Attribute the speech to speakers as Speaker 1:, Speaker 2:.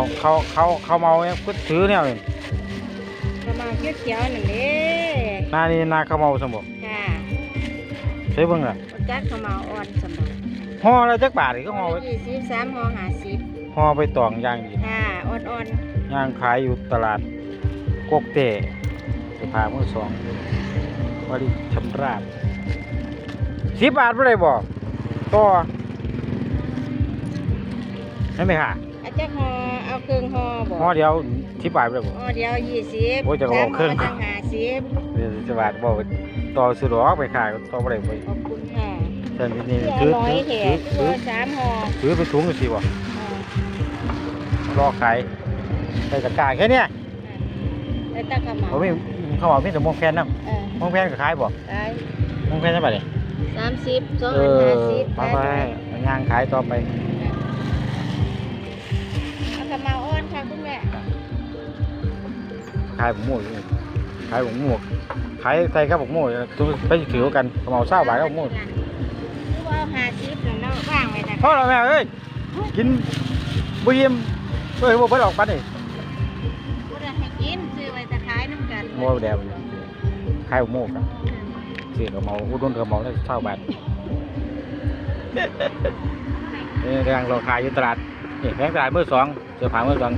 Speaker 1: เขาเขาเขาเขาเมาเนี่ยก็ถือเนี่ยเลย
Speaker 2: ก็มาเขียวเขียวๆนั่นเด้
Speaker 1: หนานี่นาเขาเมาสมบู
Speaker 2: ค่ะ
Speaker 1: ใช่เบิ่งล่ะ
Speaker 2: บ่จักเขามาอ่อนสมอง
Speaker 1: ห่อละจักบาทนี่ก็ห่อไว้
Speaker 2: ยี่สิบสามห่อห้าสิบ
Speaker 1: ห่อไปตองอย่างดี
Speaker 2: ค่ะอ่อน
Speaker 1: ย่างขายอยู่ตลาดโกกเตะเสื้อผ้ามือสองวริชำราบสิบบาทบ่ได้บ่ต่อเห็นไหมค่ะ
Speaker 2: ๆอาจจะห่อ เอาเครื่องห่อบ่
Speaker 1: ห่อเดียวสิบบาทบ่ได้บ่
Speaker 2: ห่อเดียวยี่สิบ
Speaker 1: โอ้ยจะเอาเครื่อง
Speaker 2: สามห่อจังห้าสิบ
Speaker 1: เดี๋ยวสิบบาทบ่ต่อสุดหรอกไปขายก็ต่อบ่ได้บ่
Speaker 2: ขอบคุณค่ะ
Speaker 1: แต่นี่
Speaker 2: คือ
Speaker 1: ถือ
Speaker 2: เอาน้อย
Speaker 1: ถือ
Speaker 2: แถ
Speaker 1: ถือถือ
Speaker 2: ตัวสามห่อ
Speaker 1: ถือไปถุงสิบ่
Speaker 2: อ่าร
Speaker 1: อขายใส่ตะกร้าแค่เนี้ย
Speaker 2: แล้วตะกะเหมา
Speaker 1: บ่มีเขาบอกมีแต่ม่วงแพนนำ
Speaker 2: เออ
Speaker 1: ม่วงแพนก็ขายบ่
Speaker 2: ขาย
Speaker 1: ม่วงแพนจังบาดนี่
Speaker 2: สามสิบสอง
Speaker 1: เอ
Speaker 2: อัน
Speaker 1: อ
Speaker 2: ห้าสิบ
Speaker 1: ไป
Speaker 2: ขาย
Speaker 1: ไป
Speaker 2: ไป
Speaker 1: ย่างขายต่อไป
Speaker 2: ค่ะคุณแม่
Speaker 1: ขายบุกหมูอยู่นี่ขายบุกหมูขายใส่กับบุกหมูตัวไปถือกันกระเหมาเศร้าบาทกับบุกหมู
Speaker 2: คือว่าห้าสิบแล้วเนาะว่างไว้นะ
Speaker 1: พ่อเราแม่เอ้ยกินบุยมเอ้ยบ่เพิ่นออกปันนี่
Speaker 2: บ่ได้ให้กินซื้อไว้จะขายน้ำกัน
Speaker 1: โมแดวนี่ขายบุกหมูกันซื้อกระเหมาอุดหนุนกระเหมาได้เศร้าบาทนี่กำลังรอขายอยู่ตลาด นี่แพงตลาดมือสองเสื้อผ้ามือสอง